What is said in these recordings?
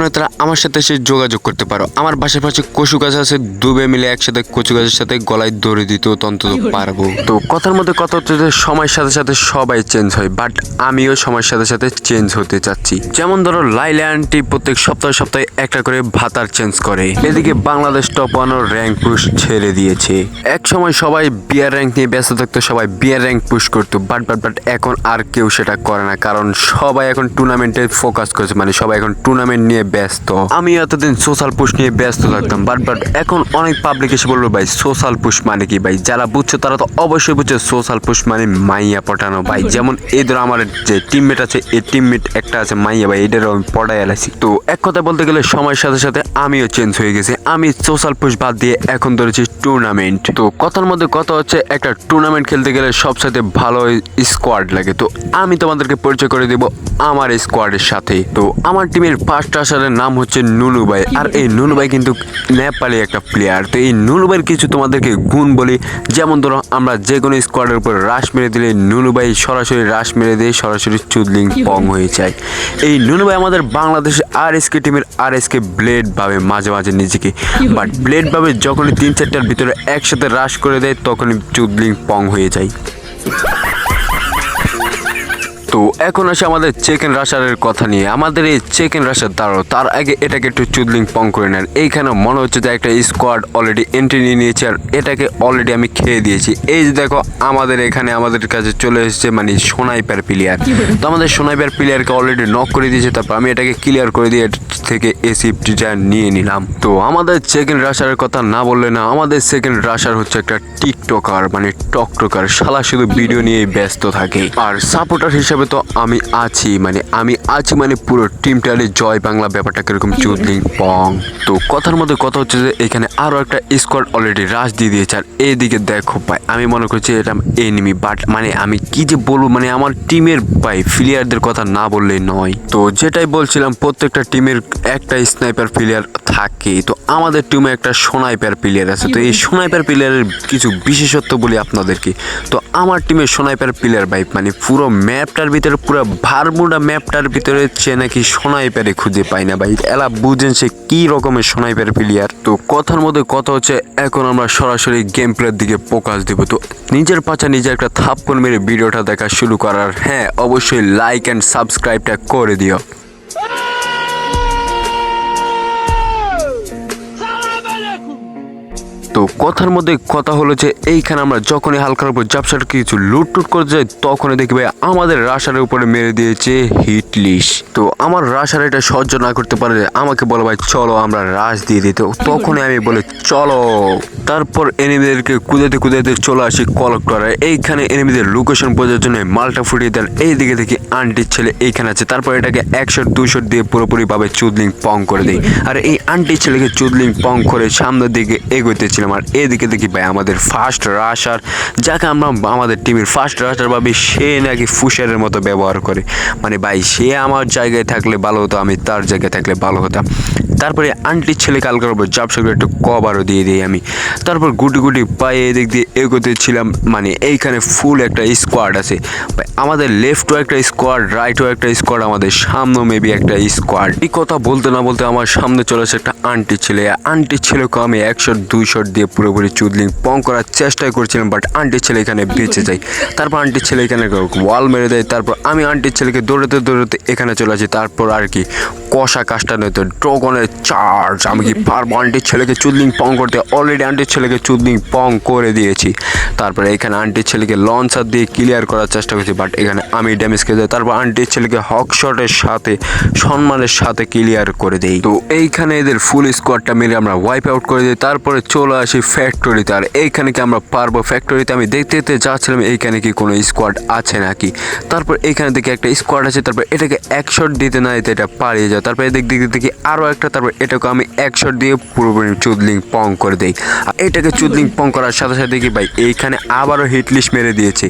নয় তারা আমার সাথে এসে যোগাযোগ করতে পারো। আমার বাসার পাশে কচু গাছ আছে দুবে মিলে একসাথে কচু গাছের সাথে গলায় দড়ি দিতেও তো পারব। তো কথার মধ্যে কথা হচ্ছে যে সময়ের সাথে সাথে সবাই চেঞ্জ হয় বাট আমিও সময়ের সাথে সাথে চেঞ্জ হতে চাচ্ছি। যেমন ধরো লাইলা আন্টি প্রত্যেক সপ্তাহে সপ্তাহে একটা করে ভাতার চেঞ্জ করে। এদিকে বাংলাদেশ টপ ওয়ানোর র্যাঙ্ক পুশ ছেড়ে দিয়েছে। এক সময় সবাই বিয়ার র্যাঙ্ক নিয়ে ব্যস্ত থাকতো সবাই বিয়ার র্যাঙ্ক পুশ করতো বাট বাট বাট এখন আর কেউ সেটা করে না কারণ সবাই এখন টুর্নামেন্টে ফোকাস করছে মানে সবাই এখন টুর্নামেন্ট নিয়ে ব্যস্ত। আমি এতদিন সোশ্যাল পুশ নিয়ে ব্যস্ত থাকতাম বাট বাট এখন অনেক পাবলিক এসে বলল, ভাই সোশ্যাল পুশ মানে কি? ভাই, যারা বুঝছ তারা তো অবশ্যই বুঝছে সোশ্যাল পুশ মানে মাইয়া পটানো। ভাই, যেমন এদের আমার যে টিমমেট আছে এই টিমমেট একটা আছে মাইয়া, ভাই এটারও আমি পড়াই এলাইছি তো এক কথা বলতে গেলে সময়ের সাথে সাথে আমিও চেঞ্জ হয়ে গেছি। আমি সোশ্যাল পুশ বাদ দিয়ে এখন ধরেছি টুর্নামেন্ট তো কথার মধ্যে কথা হচ্ছে, একটা টুর্নামেন্ট খেলতে গেলে সবসাথে ভালো স্কোয়াড লাগে। তো আমি তোমাদেরকে পরিচয় করে দেব আমার স্কোয়াডের সাথে। তো আমার টিমের ফার্স্ট আসারের নাম হচ্ছে নুনুবাই আর এই নুনু ভাই কিন্তু নেপালি একটা প্লেয়ার তো এই নুনুবাইয়ের কিছু তোমাদেরকে গুণ বলি। যেমন ধরো, আমরা যে কোনো স্কোয়াডের উপর রাশ মেরে দিলে নুনু ভাই সরাসরি রাশ মেরে দিয়ে সরাসরি চুদলিং পং হয়ে যায়। এই নুনু ভাই আমাদের বাংলাদেশ আর এস কে টিমের আর এস কে ব্লেড ভাবে মাঝে মাঝে নিজেকে। বাট ব্লেড ভাবে যখনই তিন চারটার ভিতরে একসাথে রাশ করে দেয়, তখনই চুদলিং পং হয়ে যায়। তো এখন আসে আমাদের চিকেন রাশারের কথা নিয়ে। আমাদের এই চিকেন রাশার দাঁড়ো তার আগে এটাকে একটু চুদলিং পং করে নেন। এইখানে মনে হচ্ছে যে একটা স্কোয়াড অলরেডি এন্ট্রি নিয়ে নিয়েছে আর এটাকে অলরেডি আমি খেয়ে দিয়েছি। এই যে দেখো, আমাদের এখানে আমাদের কাছে চলে এসেছে মানে সোনাইপার প্লেয়ার তো আমাদের সোনাইপার প্লেয়ারকে অলরেডি নক করে দিয়েছে, তারপর আমি এটাকে ক্লিয়ার করে দিয়ে থেকে এসিপটিটা নিয়ে নিলাম। তো আমাদের সেকেন্ড রাশারের কথা না বললে না, আমাদের সেকেন্ড রাশার হচ্ছে একটা টিকটকার মানে টকটকার শালা শুধু ভিডিও নিয়েই ব্যস্ত থাকে। আর সাপোর্টার হিসেবে তো আমি আছি মানে আমি আছি মানে পুরো টিমটারে জয় বাংলা ব্যাপারটা কীরকম চুদলিং পং। তো কথার মধ্যে কথা হচ্ছে যে এখানে আরও একটা স্কোয়াড অলরেডি রাশ দিয়ে দিয়েছে। আর এইদিকে দেখো ভাই আমি মনে করছি এটা এনিমি বাট মানে আমি কি যে বলব মানে আমার টিমের ভাই প্লেয়ারদের কথা না বললেই নয়। তো যেটাই বলছিলাম প্রত্যেকটা টিমের একটা স্নাইপার প্লেয়ার থাকে তো আমাদের টিমে একটা সোনাইপার প্লেয়ার আছে। তো এই সোনাইপার প্লেয়ারের কিছু বিশেষত্ব বলি আপনাদেরকে। তো আমার টিমের সোনাইপার প্লেয়ার ভাই মানে পুরো ম্যাপটার ভিতরে পুরো ভারমুডা ম্যাপটার ভিতরে সে নাকি সোনাইপারে খুঁজে পায় না ভাই। এলা বুঝেন সে কি রকমের সোনাইপার প্লেয়ার তো কথার মধ্যে কথা হচ্ছে, এখন আমরা সরাসরি গেম প্লের দিকে ফোকাস দিব। তো নিজের পাচা নিজে একটা থাপ্পন মেরে ভিডিওটা দেখা শুরু করার। হ্যাঁ অবশ্যই লাইক অ্যান্ড সাবস্ক্রাইবটা করে দিও। তো কথার মধ্যে কথা হলো যে এইখানে আমরা যখনই হালকার উপর জাপসাট কিছু লুট টুট করে যাই, তখনই দেখবে আমাদের রাশারের উপরে মেরে দিয়েছে হিট লিস্ট তো আমার রাশার এটা সহ্য না করতে পারে আমাকে বলে ভাই, চলো আমরা রাশ দিয়ে দিত তখনই আমি বলে, চলো। তারপর এনিমিদেরকে কুদাতে কুদাতে চলে আসি কলেক্টরে এইখানে এনিমিদের লোকেশন বোঝার জন্য মালটা ফুটিয়ে দেন। এইদিকে দেখি আন্টির ছেলে এইখানে আছে। তারপর এটাকে একশো দুশো দিয়ে পুরোপুরি ভাবে চুদলিং পং করে দিই। আর এই আন্টির ছেলেকে চুদলিং পং করে সামনের দিকে আর এদিকে দেখি ভাই, আমাদের ফার্স্ট রাশার যাকে আমরা আমাদের টিমের ফার্স্ট রাশার ভাবি, সে নাকি ফুসারের মতো ব্যবহার করে। মানে ভাই, সে আমার জায়গায় থাকলে ভালো হতো, আমি তার জায়গায় থাকলে ভালো হতাম। তারপরে আন্টির ছেলে কালকার উপর জাপসাকে একটু কভারও দিয়ে দিই আমি। তারপর গুটি গুটি পায়ে এদিক দিয়ে এগোতে ছিলাম মানে এইখানে ফুল একটা স্কোয়াড আছে। আমাদের লেফটও একটা স্কোয়াড রাইটও একটা স্কোয়াড আমাদের সামনেও মেবি একটা স্কোয়াড এই কথা বলতে না বলতে আমার সামনে চলে আসে একটা আন্টি ছেলে। আন্টির ছেলেকে আমি একশো দুই শট দিয়ে পুরোপুরি চুদলিং, পং করার চেষ্টাই করছিলাম বাট আন্টির ছেলে এখানে বেঁচে যায়। তারপর আন্টির ছেলে এখানে ওয়াল মেরে দেয়। তারপর আমি আন্টির ছেলেকে দৌড়াতে দৌড়াতে এখানে চলে আসি। তারপর আর কি, কষা কাজটা নয়তো ড্রগনের চার্জ আমি কি পারব? আন্টির ছেলেকে চুদলিং, পং করতে। অলরেডি আন্টির ছেলেকে চুদলিং, পং করে দিয়েছি। দিয়েছি তারপরে এখানে আন্টির ছেলেকে লঞ্চার দিয়ে ক্লিয়ার করার চেষ্টা করছি বাট এখানে আমি ড্যামেজ খেয়ে যাই। তারপর আন্টির ছেলেকে হক শটের সাথে, সম্মানের সাথে ক্লিয়ার করে দেই। তো এইখানে এদের ফুল স্কোয়াডটা মিলে আমরা ওয়াইপ আউট করে দিই। তারপরে চলে আসি ফ্যাক্টরিতে আর এইখানে কি আমরা পারব ফ্যাক্টরিতে আমি দেখতে দেখতে যাচ্ছিলাম, এইখানে কি কোনো স্কোয়াড আছে নাকি? তারপর এইখানে দেখি একটা স্কোয়াড আছে। তারপর এটাকে এক শট দিতে না দিতে এটা পালিয়ে যায়। তারপর এদিক দিকে দেখি আরও একটা। তারপর এটাকে আমি এক শট দিয়ে পুরোপুরি চুদলিং পং করে দেই। আর এটাকে চুদলিং পং করার সাথে সাথে দেখি ভাই, এইখানে আবারও হিট লিস্ট মেরে দিয়েছে।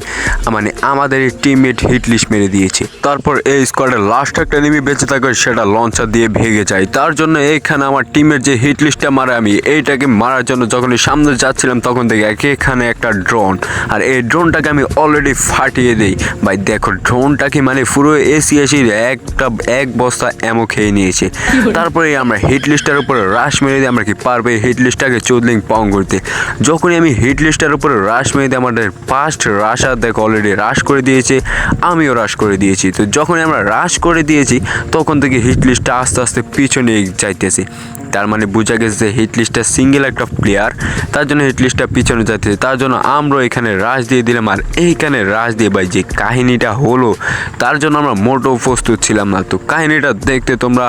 মানে আমাদের টিমমেট হিট লিস্ট মেরে দিয়েছে। তারপর এই স্কোয়াডের লাস্ট একটা নেমে বেঁচে থাকে, সেটা লঞ্চার দিয়ে ভেঙে যায়। তার জন্য এইখানে আমার টিমের যে হিট লিস্টটা মারে আমি, এইটাকে মারার জন্য যখনই সামনে যাচ্ছিলাম, তখন দেখি এক- এখানে একটা ড্রোন আর এই ড্রোনটাকে আমি অলরেডি ফাটিয়ে দিই। ভাই, দেখো ড্রোনটাকে মানে পুরো এসি এসি একটা, এক বস্তা এমো খেয়ে নিয়েছে। তারপরে আমরা হিট লিস্টের উপরে রাশ মেরে দিই, আমরা কি পারবে হিট লিস্টটাকে চোদলিং পং করতে? যখনই আমি হিট লিস্টের উপরে রাশ মেরে দিই, আমাদের ফার্স্ট রাশার দেখো অলরেডি রাশ করে দিয়েছে। আমিও রাশ করে দিয়েছি। তো যখন আমরা হ্রাস করে দিয়েছি, তখন থেকে হিট লিস্টটা আস্তে আস্তে পিছনে যাইতেছে। তার মানে বোঝা গেছে যে হিট লিস্টটা সিঙ্গেল একটা প্লেয়ার তার জন্য হিট লিস্টটা পিছনে যাচ্ছে। তার জন্য আমরা এখানে রাশ দিয়ে দিলাম আর এইখানে রাশ দিয়ে ভাই যে কাহিনীটা হলো, তার জন্য আমরা মোটো প্রস্তুত ছিলাম না। তো কাহিনীটা দেখতে তোমরা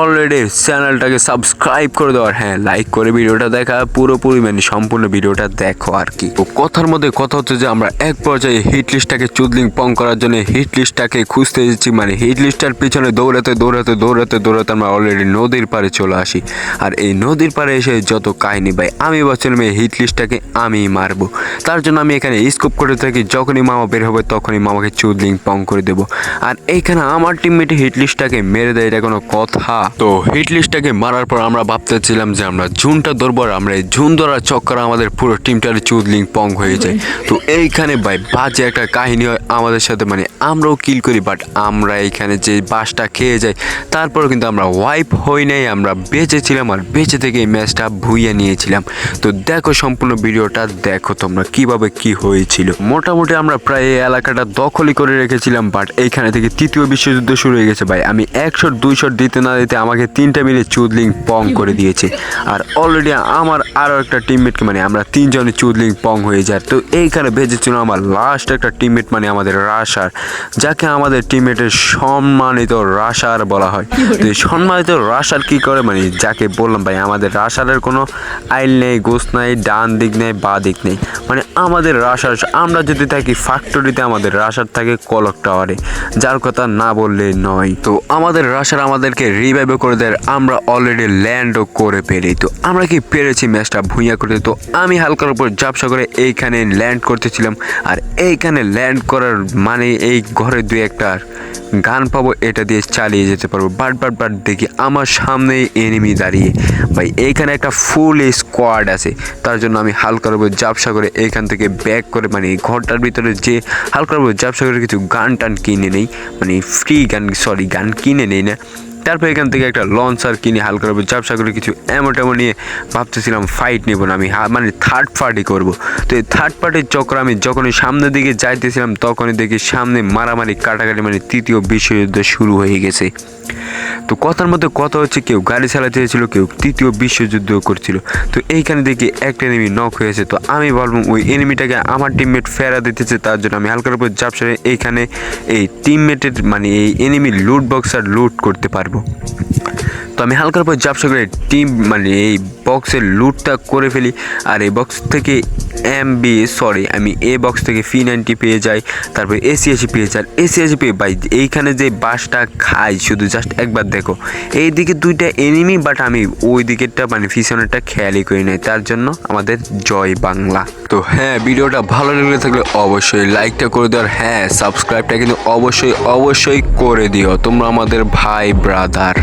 অলরেডি চ্যানেলটাকে সাবস্ক্রাইব করে দাও আর হ্যাঁ লাইক করে ভিডিওটা দেখা পুরোপুরি মানে সম্পূর্ণ ভিডিওটা দেখো আর কি। তো কথার মধ্যে কথা হচ্ছে যে আমরা এক পর্যায়ে হিট লিস্টটাকে চুদলিং পং করার জন্য হিট লিস্টটাকে খুঁজতে এসেছি। মানে হিট লিস্টটার পিছনে দৌড়াতে দৌড়াতে দৌড়াতে দৌড়াতে আমরা অলরেডি নদীর পাড়ে চলে আসি। আর এই নদীর পাড়ে এসে যত কাহিনী ভাই আমি ভাবছিলাম মেয়ে হিট লিস্টটাকে আমি মারবো। তার জন্য আমি এখানে স্কোপ করে থাকি, যখনই মামা বের হবে তখনই মামাকে চুদলিং পং করে দেবো। আর এইখানে আমার টিমমেটে হিট লিস্টটাকে মেরে দেয়, এটা কোনো কথা। তো হিট লিস্টটাকে মারার পর আমরা ভাবতেছিলাম যে আমরা ঝুনটা ধরবো আর আমরা এই ঝুন ধরার চক্কর আমাদের পুরো টিমটার চুদলিং পং হয়ে যায়। তো এইখানে ভাই বাজে একটা কাহিনী হয় আমাদের সাথে মানে আমরাও কিল করি বাট আমরা এইখানে যে বাসটা খেয়ে যাই তারপর কিন্তু আমরা ওয়াইপ হই নাই, আমরা বেঁচে ছিলাম আর বেঁচে থেকে এই ম্যাচটা ভুইয়ে নিয়েছিলাম। তো দেখো সম্পূর্ণ ভিডিওটা দেখো তোমরা কীভাবে কি হয়েছিল। মোটামুটি আমরা প্রায় এই এলাকাটা দখলই করে রেখেছিলাম বাট এইখানে থেকে তৃতীয় বিশ্বযুদ্ধ শুরু হয়ে গেছে ভাই। আমি একশো দুইশো দিতে না দিতে আমাকে তিনটা মিলে চুদলিং পং করে দিয়েছে। আর অলরেডি আমার আরও একটা টিমমেটকে মানে আমরা তিনজনে চুদলিং পং হয়ে যায়। তো এইখানে বেঁচেছিল আমার লাস্ট একটা টিমমেট মানে আমাদের রাশার যাকে আমাদের টিমমেটের সম্মানিত রাশার বলা হয়। তো সম্মানিত রাশার কি করে মানে যাকে বললাম, ভাই, আমাদের রাশারের কোনো আইল নেই গোস নাই, ডান দিক নেই, বা দিক নেই। মানে আমাদের রাশার আমরা যদি থাকি ফ্যাক্টরিতে আমাদের রাশার থাকে কলক টাওয়ারে যার কথা না বললে নয়। তো আমাদের রাশার আমাদেরকে রিভাইভ করে দেয়, আমরা অলরেডি ল্যান্ডও করে পেরি তো আমরা কি পেরেছি ম্যাচটা ভুইয়া করতে? তো আমি হালকার উপর ঝাপসা করে এইখানে ল্যান্ড করতেছিলাম। আর এইখানে ল্যান্ড করার মানে এই ঘরে দুই একটা গান পাবো, এটা দিয়ে চালিয়ে যেতে পারব। বাট বাট বাট দেখি আমার সামনেই এনিমি দাঁড়িয়ে ভাই, এইখানে একটা ফুল স্কোয়াড আছে। তার জন্য আমি হালকার উপর জাপসা করে এইখান থেকে ব্যাক করে মানে ঘরটার ভিতরে যে হালকার উপর জাপসা করে কিছু গান টান কিনে নেই মানে ফ্রি গান সরি গান কিনে নেই না। তারপর এখান থেকে একটা লঞ্চার কিনে হালকার উপর জাপসা করে কিছু এমন টেমন নিয়ে ভাবতেছিলাম ফাইট নেব না আমি মানে থার্ড পার্টি করব। তো এই থার্ড পার্টির চক্র আমি যখনই সামনের দিকে যাইতেছিলাম, তখনই দেখি সামনে মারামারি, কাটাকাটি মানে তৃতীয় বিশ্বযুদ্ধ শুরু হয়ে গেছে। তো কথার মধ্যে কথা হচ্ছে কেউ গাড়ি চালাতে চেয়েছিলো কেউ তৃতীয় বিশ্বযুদ্ধ করছিল। তো এইখানে দেখি একটা এনিমি নক হয়েছে তো আমি বলব ওই এনিমিটাকে আমার টিমমেট ফেরা দিতেছে, তার জন্য আমি হালকার উপর জাপসা এইখানে এই টিমমেটের মানে এই এনিমি লুট বক্সার লুট করতে পারব। তো আমি হালকার উপর জাপসা করে টিম মানে এই বক্সের লুটটা করে ফেলি। আর এই বক্স থেকে এম বি সরি আমি এ বক্স থেকে ফি নাইনটি পেয়ে যাই, তারপর এসি এসি পেয়ে যাই। এসি এসি পেয়ে, ভাই, এইখানে যে বাসটা খাই, শুধু জাস্ট একবার দেখো। এইদিকে দুইটা এনিমি বাট আমি ওই দিকেরটা মানে পিছনেরটা খেয়ালই করি নাই। তার জন্য আমাদের জয় বাংলা। তো হ্যাঁ ভিডিওটা ভালো লেগে থাকলে অবশ্যই লাইকটা করে দিও। আর হ্যাঁ সাবস্ক্রাইবটা কিন্তু অবশ্যই অবশ্যই করে দিও। তোমরা আমাদের ভাই ব্রাদার